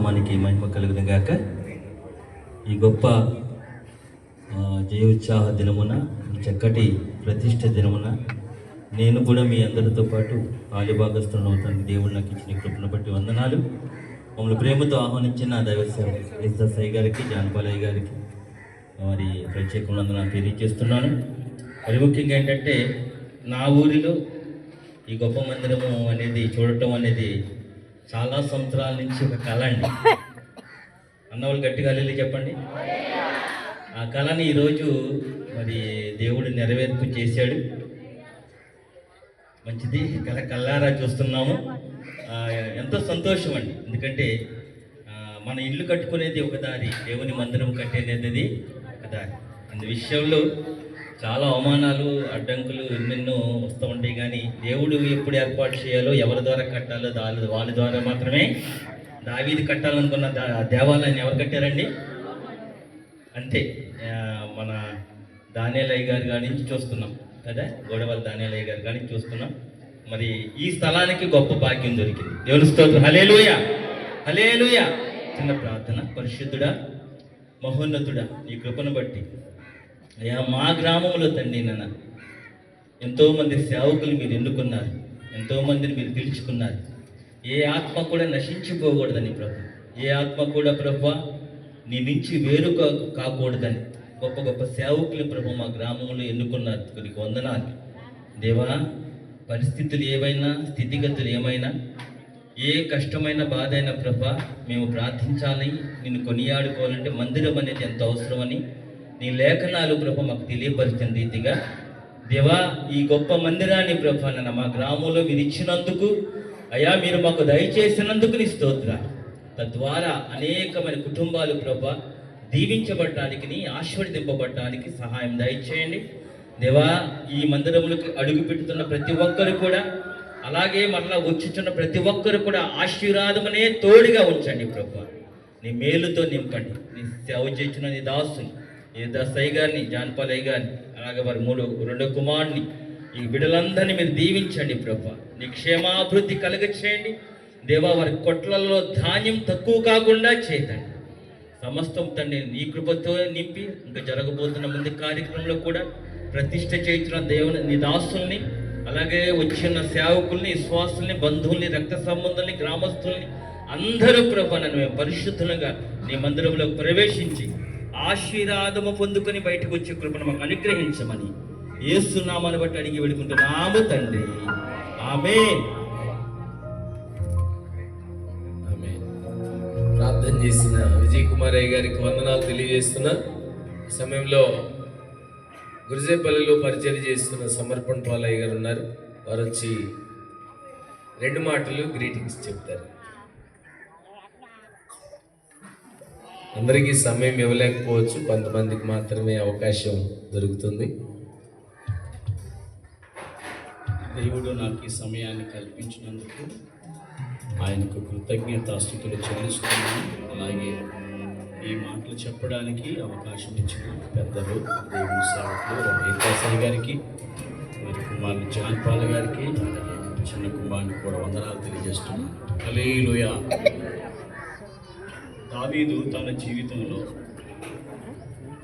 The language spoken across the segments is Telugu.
నామానికి మహిమ కలుగును గాక. ఈ గొప్ప జయోత్సాహ దినమున ఈ చక్కటి ప్రతిష్ట దినమున నేను కూడా మీ అందరితో పాటు ఆలిభాగస్థులను అవుతాను దేవుడు నాకు ఇచ్చిన కృపను బట్టి వందనాలు. మమ్మల్ని ప్రేమతో ఆహ్వానించిన దైవ సాయి గారికి జానపాలయ్య గారికి మరి ప్రత్యేక నాకు తెలియజేస్తున్నాను. మరి ముఖ్యంగా ఏంటంటే నా ఊరిలో ఈ గొప్ప మందిరము అనేది చూడటం అనేది చాలా సంవత్సరాల నుంచి ఒక కళ అండి. అన్నవాళ్ళు గట్టిగా లేదు చెప్పండి. ఆ కళని ఈరోజు మరి దేవుడు నెరవేర్పు చేశాడు. మంచిది. కళ కళ్ళారా చూస్తున్నాము. ఎంతో సంతోషం అండి. ఎందుకంటే మన ఇల్లు కట్టుకునేది ఒక దారి దేవుని మందిరం కట్టేది ఒక దారి. అందు విషయంలో చాలా అవమానాలు అడ్డంకులు ఎన్నెన్నో వస్తూ ఉంటాయి. కానీ దేవుడు ఎప్పుడు ఏర్పాటు చేయాలో ఎవరి ద్వారా కట్టాలో దాని వాళ్ళ ద్వారా మాత్రమే దావీది కట్టాలనుకున్న దా- దేవాలయాన్ని ఎవరు కట్టారండి? అంతే. మన దానేలయ్య గారి కాడి నుంచి చూస్తున్నాం కదా? గోడవల్ దానేలయ్య గారి కాడి నుంచి చూస్తున్నాం. మరి ఈ స్థలానికి గొప్ప భాగ్యం దొరికింది. దేవుని స్తోత్రం. హలేలుయ హలేలుయ చిన్న ప్రార్థన. పరిశుద్ధుడా మహోన్నతుడా ఈ కృపను బట్టి. అయ్యా మా గ్రామంలో తండ్రి నాన్న ఎంతోమంది సేవకులు మీరు ఎన్నుకున్నారు ఎంతోమందిని మీరు పిలుచుకున్నారు. ఏ ఆత్మ కూడా నశించిపోకూడదని ప్రభు. ఏ ఆత్మ కూడా ప్రభు నీ నుంచి వేరు కా- కాకూడదని గొప్ప గొప్ప సేవకులు ప్రభు మా గ్రామంలో ఎన్నుకున్నారు. కొన్ని వందనాలు. దేవా పరిస్థితులు ఏవైనా స్థితిగతులు ఏమైనా ఏ కష్టమైన బాధ అయినా ప్రభ మేము ప్రార్థించాలి నిన్ను కొనియాడుకోవాలంటే మందిరం అనేది ఎంత అవసరమని నీ లేఖనాలు ప్రభ మాకు తెలియపరిచిన రీతిగా దేవా ఈ గొప్ప మందిరాన్ని ప్రభు నన్న మా గ్రామంలో మీరు ఇచ్చినందుకు అయ్యా మీరు మాకు దయచేసినందుకు నీ స్తోత్ర తద్వారా అనేకమైన కుటుంబాలు ప్రభ దీవించబడటానికి ఆశీర్వదింపబడటానికి సహాయం దయచేయండి. దేవా ఈ మందిరములకు అడుగు పెడుతున్న ప్రతి ఒక్కరు కూడా అలాగే మరలా వచ్చుచున్న ప్రతి ఒక్కరు కూడా ఆశీర్వాదమనే తోడుగా ఉంచండి ప్రభు. నీ మేలుతో నింపండి. నీ సేవ చేసిన నీ దాసుని నీ దసయ్య గారిని జాన్పాలయ్య గారిని అలాగే వారి మూడు రెండో కుమారుని ఈ బిడ్డలందరినీ మీరు దీవించండి ప్రభా. నీ క్షేమాభివృద్ధి కలుగ చేయండి దేవా వారి కొట్లలో ధాన్యం తక్కువ కాకుండా చేయండి. సమస్తం తండ్రి నీ కృపతో నింపి ఇంకా జరగబోతున్న ముందు కార్యక్రమంలో కూడా ప్రతిష్ట చేయించిన దేవుని నీ దాసుల్ని అలాగే వచ్చిన సేవకుల్ని విశ్వాసుల్ని బంధువుల్ని రక్త సంబంధుల్ని గ్రామస్తుల్ని అందరూ ప్రభా నన్ను మేము పరిశుద్ధులుగా నీ మందిరంలో ప్రవేశించి ఆశీర్వాదము పొందుకొని బయటకు వచ్చే కృపను మాకు అనుగ్రహించమని ఏస్తున్నామని బట్టి అడిగి వెడుకుంటున్నాము తండ్రి. ఆమె ఆమె ప్రార్థన చేసిన విజయ్ కుమార్ అయ్య గారికి వందనాలు తెలియజేస్తున్న. సమయంలో గురిజేపల్లిలో పరిచయం చేస్తున్న సమర్పణ పాలయ్య గారు ఉన్నారు. వారు వచ్చి రెండు మాటలు గ్రీటింగ్స్ చెప్తారు. అందరికీ సమయం ఇవ్వలేకపోవచ్చు. కొంతమందికి మాత్రమే అవకాశం దొరుకుతుంది. దేవుడు నాకు ఈ సమయాన్ని కల్పించినందుకు ఆయనకు కృతజ్ఞతాస్థుతులు చెల్లిస్తున్నాను. అలాగే ఈ మాటలు చెప్పడానికి అవకాశం ఇచ్చిన పెద్దలు దేవుని సేవకులు రమేశాయి గారికి మరి కుమారుని జాన్పాల్ గారికి చిన్న కుమారుని కూడా వందనాలు తెలియజేస్తున్నాను. హల్లెలూయా. దావీదు తన జీవితంలో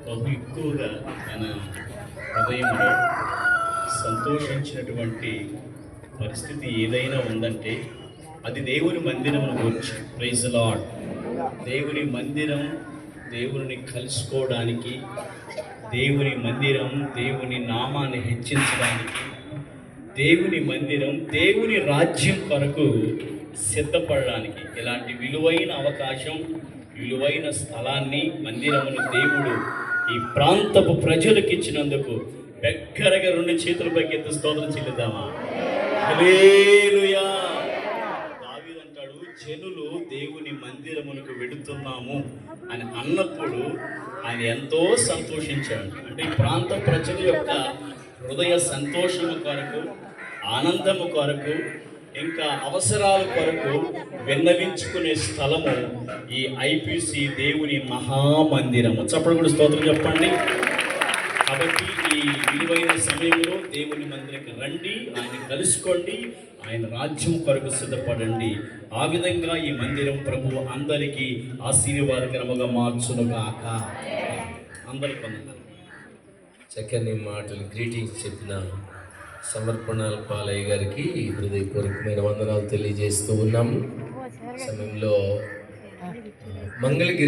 బహు ఎక్కువగా తన హృదయంలో సంతోషించినటువంటి పరిస్థితి ఏదైనా ఉందంటే అది దేవుని మందిరమును గురించి. ప్రైజ్ లాడ్ దేవుని మందిరం దేవుని కలుసుకోవడానికి దేవుని మందిరం దేవుని నామాన్ని హెచ్చించడానికి దేవుని మందిరం దేవుని రాజ్యం కొరకు సిద్ధపడడానికి ఇలాంటి విలువైన అవకాశం విలువైన స్థలాన్ని మందిరమును దేవుడు ఈ ప్రాంతపు ప్రజలకు ఇచ్చినందుకు దగ్గరగా రెండు చేతుల పైకి స్తోత్రం చెల్లిద్దామా? అంటాడు జనులు దేవుని మందిరమునకు వెడుతున్నాము అని అన్నప్పుడు ఆయన ఎంతో సంతోషించాడు. అంటే ఈ ప్రాంత ప్రజల యొక్క హృదయ సంతోషము కొరకు ఆనందము కొరకు ఇంకా అవసరాల కొరకు విన్నవించుకునే స్థలము ఈ ఐపీసీ దేవుని మహామందిరము. చప్పుడు కూడా స్తోత్రం చెప్పండి. కాబట్టి ఈ విలువైన సమయంలో దేవుని మందిరకి రండి ఆయన కలుసుకోండి ఆయన రాజ్యం కొరకు సిద్ధపడండి. ఆ విధంగా ఈ మందిరం ప్రభు అందరికీ ఆశీర్వాదకరముగా మార్చునుగాక. అందరికి చక్కని మాటలు గ్రీటింగ్స్ చెప్పిన సమర్పణాల పాలయ్య గారికి హృదయపూర్వకమైన వందనాలు తెలియజేస్తూ ఉన్నాము. సమయంలో మంగళగిరి